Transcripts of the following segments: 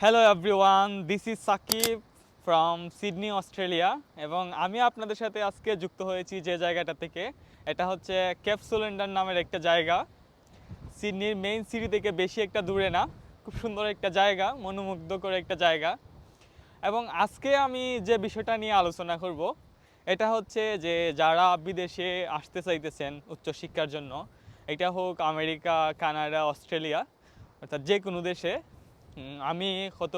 Hello everyone this is Sakib from Sydney Australia এবং আমি আপনাদের সাথে আজকে যুক্ত হয়েছি যে জায়গাটা থেকে। এটা হচ্ছে ক্যাপসুলেন্ডার নামের একটা জায়গা। সিডনির মেইন সিটি থেকে বেশি একটা দূরে না। খুব সুন্দর একটা জায়গা, মনোমুগ্ধকর একটা জায়গা। এবং আজকে আমি যে বিষয়টা নিয়ে আলোচনা করব, এটা হচ্ছে যে যারা বিদেশে আসতে চাইতেছেন উচ্চশিক্ষার জন্য, এটা হোক আমেরিকা, কানাডা, অস্ট্রেলিয়া, অর্থাৎ যে কোনো দেশে আমি কত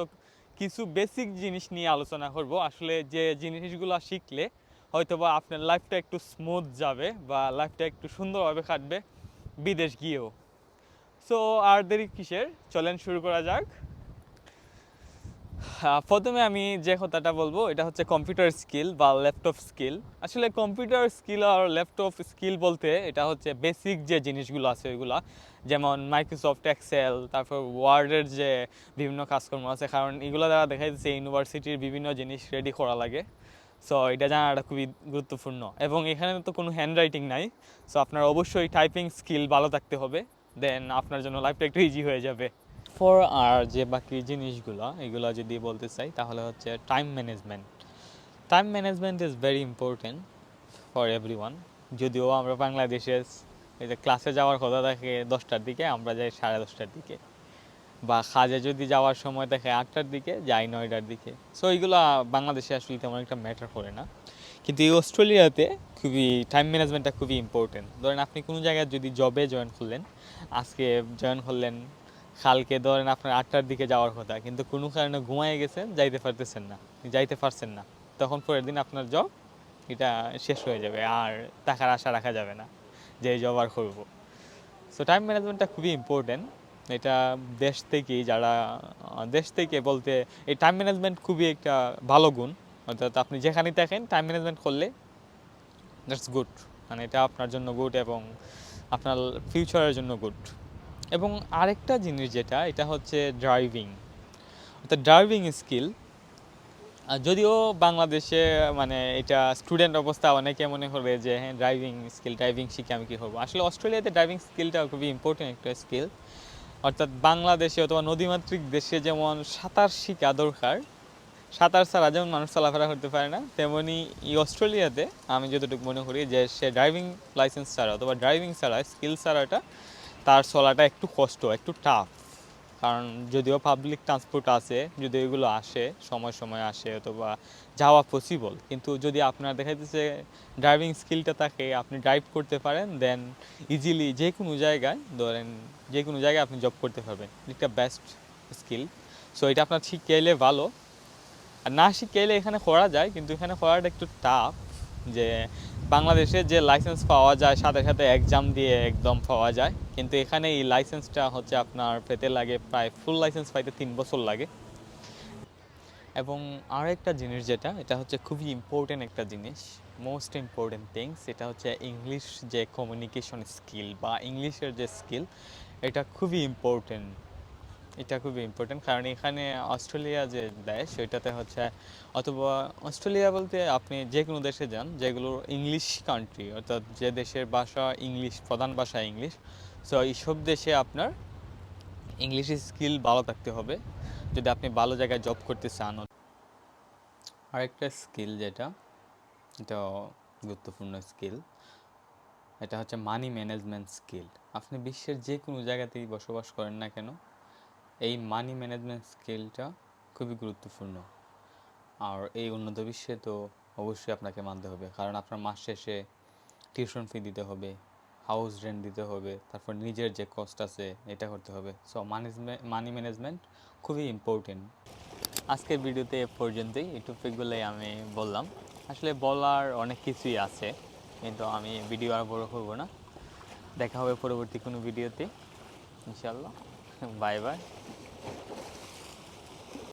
কিছু বেসিক জিনিস নিয়ে আলোচনা করব। আসলে যে জিনিসগুলো শিখলে হয়তোবা আপনার লাইফটা একটু স্মুথ যাবে বা লাইফটা একটু সুন্দরভাবে কাটবে বিদেশ গিয়েও। সো আর দেরি কিসের? চলেন শুরু করা যাক। প্রথমে আমি যে কথাটা বলব, এটা হচ্ছে কম্পিউটার স্কিল বা ল্যাপটপ স্কিল আসলে কম্পিউটার স্কিল আর ল্যাপটপ স্কিল বলতে এটা হচ্ছে বেসিক যে জিনিসগুলো আছে ওইগুলা, যেমন মাইক্রোসফট এক্সেল তারপর ওয়ার্ডের যে বিভিন্ন কাজকর্ম আছে, কারণ এগুলো দ্বারা দেখা যাচ্ছে ইউনিভার্সিটির বিভিন্ন জিনিস রেডি করা লাগে। সো এটা জানাটা খুবই গুরুত্বপূর্ণ। এবং এখানে তো কোনো হ্যান্ড রাইটিং নাই। সো আপনার অবশ্যই টাইপিং স্কিল ভালো থাকতে হবে। দেন আপনার জন্য লাইফটা একটু ইজি হয়ে যাবে। ফর আর যে বাকি জিনিসগুলো, এগুলো যদি বলতে চাই, তাহলে হচ্ছে time management time management is very important for everyone যদিও আমরা বাংলাদেশে এই যে ক্লাসে যাওয়ার কথা থাকে দশটার দিকে, আমরা যাই সাড়ে দশটার দিকে। বা কাজে যদি যাওয়ার সময় দেখে আটটার দিকে, যাই নয়টার দিকে। সো এইগুলো বাংলাদেশে আসলে তেমন একটা ম্যাটার করে না। কিন্তু এই অস্ট্রেলিয়াতে খুবই টাইম ম্যানেজমেন্টটা খুবই ইম্পর্টেন্ট ধরেন আপনি কোনো জায়গায় যদি জবে জয়েন করলেন, আজকে জয়েন করলেন কালকে ধরেন আপনার আটটার দিকে যাওয়ার কথা, কিন্তু কোনো কারণে ঘুমায় গেছেন, যাইতে পারতেছেন না, যাইতে পারছেন না। তখন পরের দিন আপনার জব এটা শেষ হয়ে যাবে, আর টাকার আশা রাখা যাবে না যে জব আর করব। সো টাইম ম্যানেজমেন্টটা খুবই ইম্পর্টেন্ট এটা দেশ থেকেই যারা, দেশ থেকে বলতে এই টাইম ম্যানেজমেন্ট খুবই একটা ভালো গুণ। অর্থাৎ আপনি যেখানেই থাকেন টাইম ম্যানেজমেন্ট করলে দ্যাটস গুড মানে এটা আপনার জন্য গুড এবং আপনার ফিউচারের জন্য গুড এবং আরেকটা জিনিস যেটা, এটা হচ্ছে ড্রাইভিং অর্থাৎ ড্রাইভিং স্কিল যদিও বাংলাদেশে মানে এটা স্টুডেন্ট অবস্থা অনেকে মনে করবে যে হ্যাঁ ড্রাইভিং স্কিল ড্রাইভিং শিখে আমি কী করব? আসলে অস্ট্রেলিয়াতে ড্রাইভিং স্কিলটা খুবই ইম্পর্টেন্ট একটা স্কিল অর্থাৎ বাংলাদেশে অথবা নদীমাতৃক দেশে যেমন সাঁতার শিখা দরকার, সাঁতার ছাড়া যেমন মানুষ চলাফেরা করতে পারে না, তেমনি এই অস্ট্রেলিয়াতে আমি যতটুকু মনে করি যে সে ড্রাইভিং লাইসেন্স ছাড়া অথবা ড্রাইভিং ছাড়া স্কিল ছাড়াটা তার চলাটা একটু কষ্ট, একটু টাফ কারণ যদিও পাবলিক ট্রান্সপোর্ট আছে, যদি এগুলো আসে, সময় সময় আসে অথবা যাওয়া পসিবল কিন্তু যদি আপনার দেখা যাচ্ছে ড্রাইভিং স্কিলটা থাকে, আপনি ড্রাইভ করতে পারেন দেন ইজিলি যে কোনো জায়গায়, ধরেন যে কোনো জায়গায় আপনি জব করতে পারবেন। একটা বেস্ট স্কিল সো এটা আপনার শিখে এলে ভালো। আর না শিখে এলে এখানে করা যায়, কিন্তু এখানে করাটা একটু টাফ যে বাংলাদেশে যে লাইসেন্স পাওয়া যায়, সাথে সাথে এক্সাম দিয়ে একদম পাওয়া যায়। কিন্তু এখানে এই লাইসেন্সটা হচ্ছে আপনার পেতে লাগে প্রায় ফুল লাইসেন্স পাইতে তিন বছর লাগে। এবং আর একটা জিনিস যেটা, এটা হচ্ছে খুবই ইম্পর্টেন্ট একটা জিনিস মোস্ট ইম্পর্টেন্ট থিংস এটা হচ্ছে ইংলিশ যে কমিউনিকেশন স্কিল বা ইংলিশের যে স্কিল এটা খুবই ইম্পর্টেন্ট এটা খুবই ইম্পর্টেন্ট কারণ এখানে অস্ট্রেলিয়া যে দেশ সেটাতে হচ্ছে অথবা অস্ট্রেলিয়া বলতে আপনি যে কোনো দেশে যান, যেগুলো ইংলিশ কান্ট্রি অর্থাৎ যে দেশের ভাষা ইংলিশ প্রধান ভাষা ইংলিশ সো এইসব দেশে আপনার ইংলিশ স্কিল ভালো থাকতে হবে। যদি আপনি ভালো জায়গায় জব করতে চান আরেকটা স্কিল যেটা, এটা গুরুত্বপূর্ণ স্কিল এটা হচ্ছে মানি ম্যানেজমেন্ট স্কিল আপনি বিশ্বের যে কোনো জায়গাতেই বসবাস করেন না কেন এই মানি ম্যানেজমেন্ট স্কিলটা খুবই গুরুত্বপূর্ণ। আর এই উন্নত বিশ্বে তো অবশ্যই আপনাকে মানতে হবে। কারণ আপনার মাস শেষে টিউশন ফি দিতে হবে হাউস রেন্ট দিতে হবে, তারপর নিজের যে কস্ট আছে এটা করতে হবে। সো ম্যানেজমেন্ট মানি ম্যানেজমেন্ট খুবই ইম্পর্টেন্ট আজকের ভিডিওতে এ পর্যন্তই। এই টপিকগুলোই আমি বললাম। আসলে বলার অনেক কিছুই আছে, কিন্তু আমি ভিডিও আর বড় করব না। দেখা হবে পরবর্তী কোনো ভিডিওতে ইনশাল্লাহ Vai, vai.